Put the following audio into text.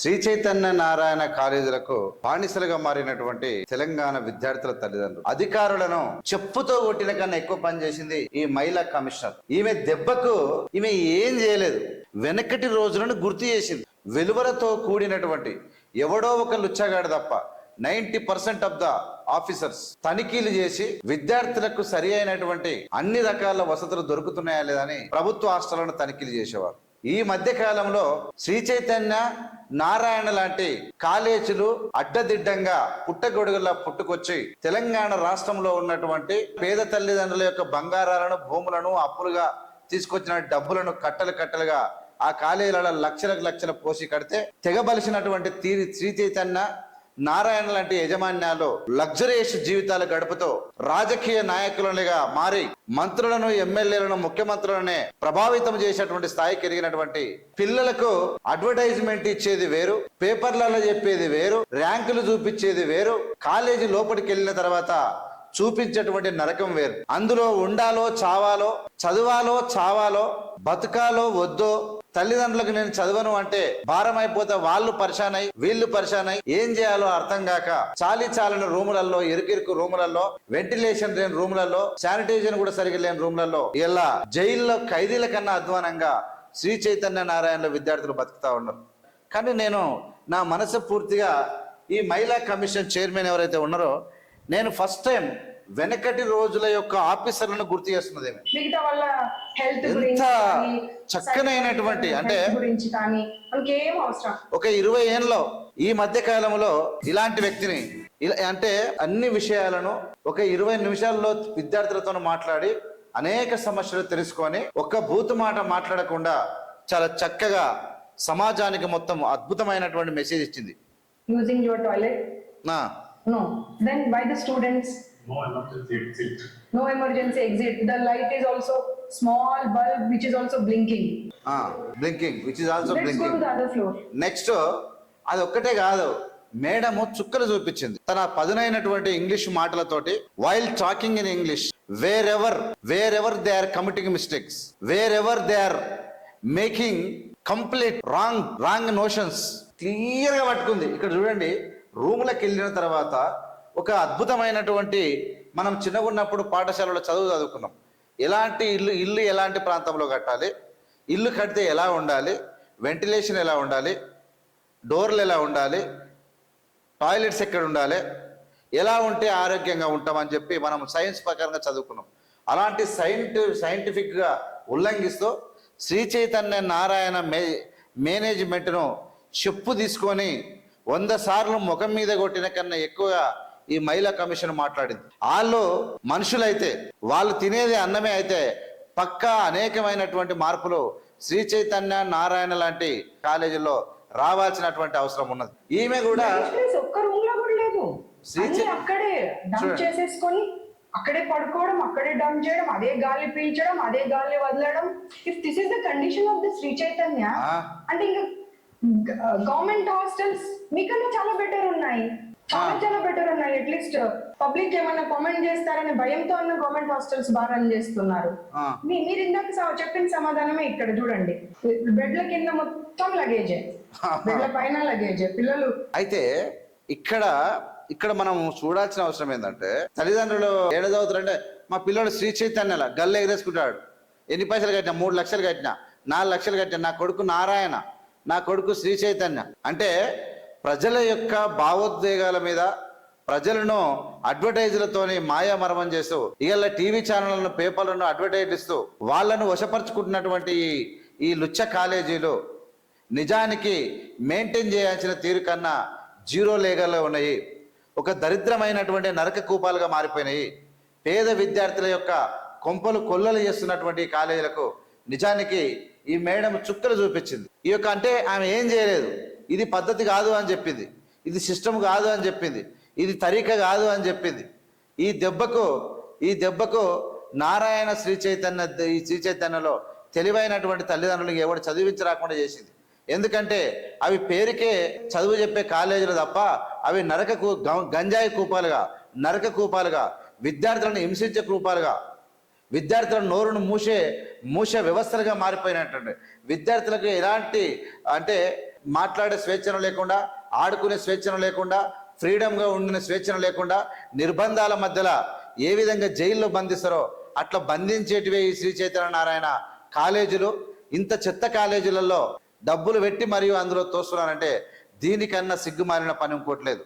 శ్రీ చైతన్య నారాయణ కాలేజీలకు బానిసలుగా మారినటువంటి తెలంగాణ విద్యార్థుల తల్లిదండ్రులు. అధికారులను చెప్పుతో కొట్టిన కన్నా ఎక్కువ పనిచేసింది ఈ మహిళా కమిషనర్. ఈమె దెబ్బకు ఈమె ఏం చేయలేదు. వెనకటి రోజులను గుర్తు చేసింది. వెలువలతో కూడినటువంటి ఎవడో ఒక లుచ్చగాడు తప్ప ninety percent of the officers తనిఖీలు చేసి విద్యార్థులకు సరి అయినటువంటి అన్ని రకాల వసతులు దొరుకుతున్నాయా లేదని ప్రభుత్వ హాస్టళ్ళను తనిఖీలు చేసేవారు. ఈ మధ్య కాలంలో శ్రీ చైతన్య నారాయణ లాంటి కాలేజీలు అడ్డదిడ్డంగా పుట్టగొడుగులా పుట్టుకొచ్చి తెలంగాణ రాష్ట్రంలో ఉన్నటువంటి పేద తల్లిదండ్రుల యొక్క బంగారాలను భూములను అప్పులుగా తీసుకొచ్చిన డబ్బులను కట్టలు కట్టలుగా ఆ కాలేజీల లక్షలకు లక్షల పోసి కడితే తెగబలిసినటువంటి తీరి శ్రీ చైతన్య నారాయణ లాంటి యజమాన్యాలు లగ్జరియస్ జీవితాలు గడుపుతూ రాజకీయ నాయకులుగా మారి మంత్రులను ఎమ్మెల్యేలను ముఖ్యమంత్రులనే ప్రభావితం చేసేటువంటి స్థాయికి ఎదిగినటువంటి పిల్లలకు అడ్వర్టైజ్మెంట్ ఇచ్చేది వేరు పేపర్లలో చెప్పేది వేరు ర్యాంకులు చూపించేది వేరు కాలేజీ లోపలికి వెళ్ళిన తర్వాత చూపించేటువంటి నరకం వేరు. అందులో ఉండాలో చావాలో చదవాలో చావాలో బతకాలో వద్దో తల్లిదండ్రులకు నేను చదవను అంటే భారం అయిపోతే వాళ్ళు పరిశానై వీళ్ళు పరిశానై ఏం చేయాలో అర్థం కాక చాలీ చాలని రూములలో ఇరుకిరుకు రూములలో వెంటిలేషన్ లేని రూములలో శానిటైజర్ కూడా సరిగా లేని రూములలో ఇలా జైల్లో ఖైదీల కన్నా అధ్వానంగా శ్రీ చైతన్య నారాయణలో విద్యార్థులు బతుకుతా ఉన్నారు. కానీ నేను నా మనసు పూర్తిగా ఈ మహిళా కమిషన్ చైర్మన్ ఎవరైతే ఉన్నారో నేను ఫస్ట్ టైం వెనకటి రోజుల యొక్క ఆఫీసర్లను గుర్తు చేస్తున్నది ఏమి. మిగతా వాళ్ళ హెల్త్ ఎంత చక్కనైనటువంటి అంటే health గురించి కానీ మనకి ఏం అవసరం? ఒక ఇరవై ఏళ్ళలో ఈ మధ్య కాలంలో ఇలాంటి వ్యక్తిని అంటే అన్ని విషయాలను ఒక ఇరవై నిమిషాల్లో విద్యార్థులతో మాట్లాడి అనేక సమస్యలు తెలుసుకొని ఒక్క బూతు మాట మాట్లాడకుండా చాలా చక్కగా సమాజానికి మొత్తం అద్భుతమైనటువంటి మెసేజ్ ఇచ్చింది. Using your toilet no then by the students No emergency exit. no emergency exit. The light is also small bulb which is also blinking. Blinking which is also let's go to the other floor. Next అది ఒక్కటే కాదు. Madam చుక్కలు చూపించింది. తన పదునైనటువంటి English మాటలతోటి while talking in English wherever wherever they are committing mistakes wherever they are making complete wrong wrong notions క్లియర్గా పట్టుకుంది. ఇక్కడ చూడండి. రూములకు వెళ్ళిన తర్వాత ఒక అద్భుతమైనటువంటి మనం చిన్నగా ఉన్నప్పుడు పాఠశాలలో చదువు చదువుకున్నాం. ఎలాంటి ఇల్లు ఇల్లు ఎలాంటి ప్రాంతంలో కట్టాలి? ఇల్లు కడితే ఎలా ఉండాలి? వెంటిలేషన్ ఎలా ఉండాలి? డోర్లు ఎలా ఉండాలి? టాయిలెట్స్ ఎక్కడ ఉండాలి? ఎలా ఉంటే ఆరోగ్యంగా ఉంటామని చెప్పి మనం సైన్స్ ప్రకారంగా చదువుకున్నాం. అలాంటి సైంటి సైంటిఫిక్గా ఉల్లంఘిస్తూ శ్రీ చైతన్య నారాయణ మే మేనేజ్మెంట్ను చెప్పు తీసుకొని వంద సార్లు ముఖం మీద కొట్టిన కన్నా ఎక్కువగా ఈ మహిళా కమిషన్ మాట్లాడింది వాళ్ళు మనుషులైతే వాళ్ళు తినేది అన్నమే అయితే పక్కా అనేకమైనటువంటి మార్పులు శ్రీ చైతన్య నారాయణ లాంటి కాలేజీలో రావాల్సినటువంటి అవసరం ఉన్నది ఈమె కూడా అక్కడే. చేసేసుకొని పడుకోవడం అక్కడే డంప్ చేయడం అదే గాలి పీల్చడం అదే గాలి వదలడం if this is the condition of the Sri Chaitanya. అంటే ఇంకా గవర్నమెంట్ హాస్టల్స్ మీకన్నా చాలా బెటర్ ఉన్నాయి. చాలా. చాలా బెటర్ ఉన్నాయి. అట్లీస్ట్ పబ్లిక్ ఏమైనా కామెంట్ చేస్తారనే భయంతో అన్న గవర్నమెంట్ హాస్టల్స్ బాగా రన్ చేస్తున్నారు. మీరు ఇందాక చెప్పిన సమాధానమే ఇక్కడ చూడండి. బెడ్ల కింద మొత్తం లగేజే బెడ్ల పైన లగేజే పిల్లలు అయితే ఇక్కడ ఇక్కడ మనం చూడాల్సిన అవసరం ఏంటంటే తల్లిదండ్రులు ఏడు చదువుతారంటే మా పిల్లడు శ్రీ చైతన్యల గల్ల ఎగరేసుకుంటాడు. ఎన్ని పైసలు కట్టినా? మూడు లక్షలు కట్టినా? నాలుగు లక్షలు కట్టినా? నా కొడుకు నారాయణ. నా కొడుకు శ్రీ చైతన్య. అంటే ప్రజల యొక్క భావోద్వేగాల మీద ప్రజలను అడ్వర్టైజ్లతోని మాయామరమం చేస్తూ ఇవాళ టీవీ ఛానళ్ళను పేపర్లను అడ్వర్టైజ్ ఇస్తూ వాళ్ళను వశపరుచుకుంటున్నటువంటి ఈ- ఈ లుచ్చ కాలేజీలు నిజానికి మెయింటైన్ చేయాల్సిన తీరు కన్నా జీరో లేగల్లో ఉన్నాయి. ఒక దరిద్రమైనటువంటి నరక కూపాలుగా మారిపోయినాయి. పేద విద్యార్థుల యొక్క కొంపలు కొల్లలు చేస్తున్నటువంటి కాలేజీలకు నిజానికి ఈ మేడం చుక్కలు చూపించింది. ఈ యొక్క అంటే ఆమె ఏం చేయలేదు. ఇది పద్ధతి కాదు అని చెప్పింది. ఇది సిస్టమ్ కాదు అని చెప్పింది. ఇది తరిక కాదు అని చెప్పింది. ఈ దెబ్బకు ఈ దెబ్బకు నారాయణ శ్రీ చైతన్య ఈ శ్రీ చైతన్యలో తెలివైనటువంటి తల్లిదండ్రులకు చదివించి రాకుండా చేసింది. ఎందుకంటే అవి పేరుకే చదువు చెప్పే కాలేజీలు తప్ప అవి నరక కూ- గంజాయి కూపాలుగా నరక కూపాలుగా విద్యార్థులను హింసించే కూపాలుగా విద్యార్థుల నోరును మూసే మూసే వ్యవస్థలుగా మారిపోయినట్టు విద్యార్థులకు ఎలాంటి అంటే మాట్లాడే స్వేచ్ఛను లేకుండా ఆడుకునే స్వేచ్ఛను లేకుండా ఫ్రీడమ్గా ఉండిన స్వేచ్ఛను లేకుండా నిర్బంధాల మధ్యలో ఏ విధంగా జైల్లో బంధిస్తారో అట్లా బంధించేటివే ఈ శ్రీ చైతన్య నారాయణ కాలేజీలు. ఇంత చెత్త కాలేజీలలో డబ్బులు పెట్టి మరియు అందులో తోస్తున్నారంటే దీనికన్నా సిగ్గుమాలిన పని ఇంకోట్లేదు